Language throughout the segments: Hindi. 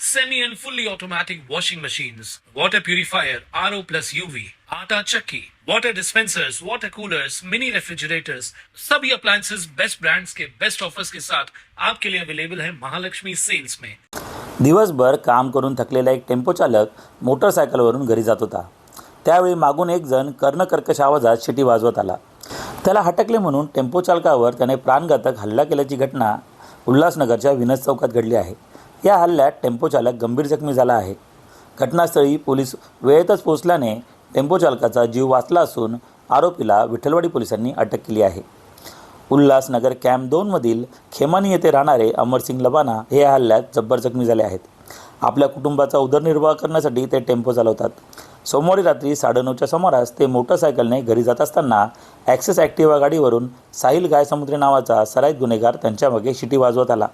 semi and fully automatic washing machines, water purifier, RO plus UV, आटा चक्की, water dispensers, water coolers, mini refrigerators, सभी appliances. बेस्ट brands के बेस्ट ऑफर्स के साथ आपके लिए अवेलेबल है महालक्ष्मी सेल्स में दिवसभर काम करून थकलेला एक टेम्पो चालक मोटरसायकलवरून घरी जात होता. त्यावेळी मागून एक जण कर्णकर्कश आवाजात शिटी वाजवत आला. त्याला हटकले म्हणून टेम्पो चालकावर त्याने प्राणघातक हल्ला केल्याची घटना उल्हासनगरच्या विनस चौकात घडली आहे. या हल्ल्यात टेम्पो चालक गंभीर जखमी झाला आहे. घटनास्थळी पोलीस वेळेतच पोहोचल्याने टेम्पो चालकाचा जीव वाचला असून आरोपीला विठ्ठलवाडी पोलिसांनी अटक केली आहे. उल्हासनगर कॅम्प दोनमधील खेमानी येथे राहणारे अमरसिंग लबाना हे या हल्ल्यात जब्बर जखमी झाले आहेत. आपल्या कुटुंबाचा उदरनिर्वाह करण्यासाठी ते टेम्पो चालवतात. सोमवारी रात्री साडेनऊच्या सुमारास ते मोटरसायकलने घरी जात असताना ॲक्सेस ॲक्टिवा गाडीवरून साहिल गायसमुद्रे नावाचा सराईत गुन्हेगार त्यांच्यामागे शिटी वाजवत आला.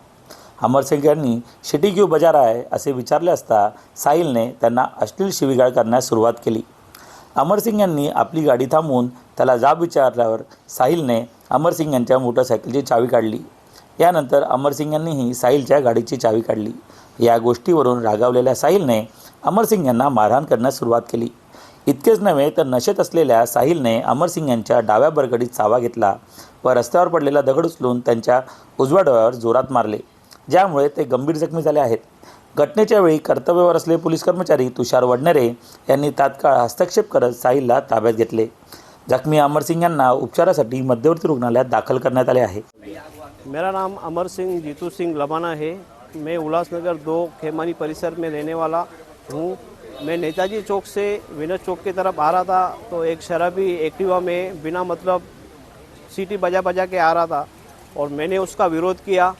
अमरसिंग यांनी शिटी क्यू बजार आहे असे विचारले असता साहिलने त्यांना अश्लील शिवीगाळ करण्यास सुरुवात केली. अमरसिंग यांनी आपली गाडी थांबवून त्याला जाब विचारल्यावर साहिलने अमरसिंग यांच्या मोटरसायकलची चावी काढली. यानंतर अमरसिंग यांनीही साहिलच्या गाडीची चावी काढली. या गोष्टीवरून रागावलेल्या साहिलने अमरसिंग यांना मारहाण करण्यास सुरुवात केली. इतकेच नव्हे तर नशेत असलेल्या साहिलने अमरसिंग यांच्या डाव्या बरगडीत चावा घेतला व रस्त्यावर पडलेला दगड उचलून त्यांच्या उजव्या डोळ्यावर जोरात मारले. ज्यामुळे ते गंभीर जखमी झाले आहेत. घटनेच्या वेळी कर्तव्यावर असलेले पोलीस कर्मचारी तुषार वडनेरे यांनी तात्काळ हस्तक्षेप करत साहिलला ताब्यात घेतले. जखमी अमरसिंग यांना उपचारासाठी मध्यवर्ती रुग्णालयात दाखल करण्यात आले आहे. मेरा नाम अमर सिंह जीतू सिंह लबाना है. मैं उल्लासनगर दो खेमानी परिसर में रहने वाला हूँ। मैं नेताजी चौक से विनोद चौक की तरफ़ आ रहा था तो एक शराबी एक्टिवा में बिना मतलब सीटी बजा बजा के आ रहा था और मैंने उसका विरोध किया।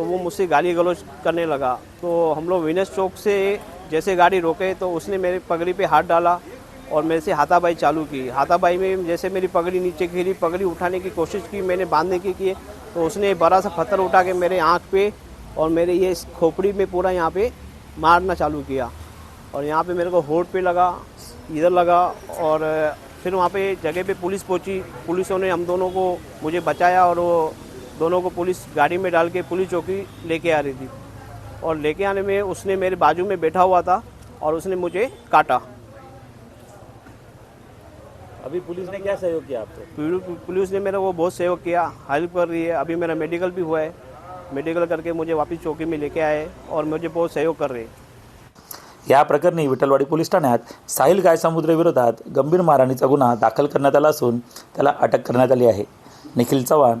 तो वो मुझसे गाली गलौज करने लगा। तो हम लोग विनस चौक से जैसे गाड़ी रोके तो उसने मेरी पगड़ी पे हाथ डाला और मेरे से हाथाबाई चालू की। हाथाबाई में जैसे मेरी पगड़ी नीचे गिरी, पगड़ी उठाने की कोशिश की, मैंने बांधने की की तो उसने बड़ा सा पत्थर उठा के मेरे आँख पे और मेरे ये खोपड़ी में पूरा यहाँ पे मारना चालू किया। और यहाँ पे मेरे को होठ पे लगा, इधर लगा और फिर वहाँ पे जगह पे पुलिस पहुँची। पुलिसों ने हम दोनों को मुझे बचाया और वो दोनों को पुलिस गाड़ी में डाल के पुलिस चौकी लेके आ रही थी। और लेके आने में उसने मेरे बाजू में बैठा हुआ था और उसने मुझे काटा। अभी पुलिस ने क्या सहयोग किया आपको? पुलिस ने मेरा वो बहुत सहयोग किया हेल्प कर रही है। अभी मेरा मेडिकल भी हुआ है। मेडिकल करके मुझे वापस चौकी में लेके आए और मुझे बहुत सहयोग कर रहे या प्रकरणी विठ्ठलवाडी पोलीस ठाण्यात साहिल गायसमुद्रे विरोधात गंभीर मारहाणीचा गुन्हा दाखल करण्यात आला असून त्याला अटक करण्यात आली आहे. निखिल चव्हाण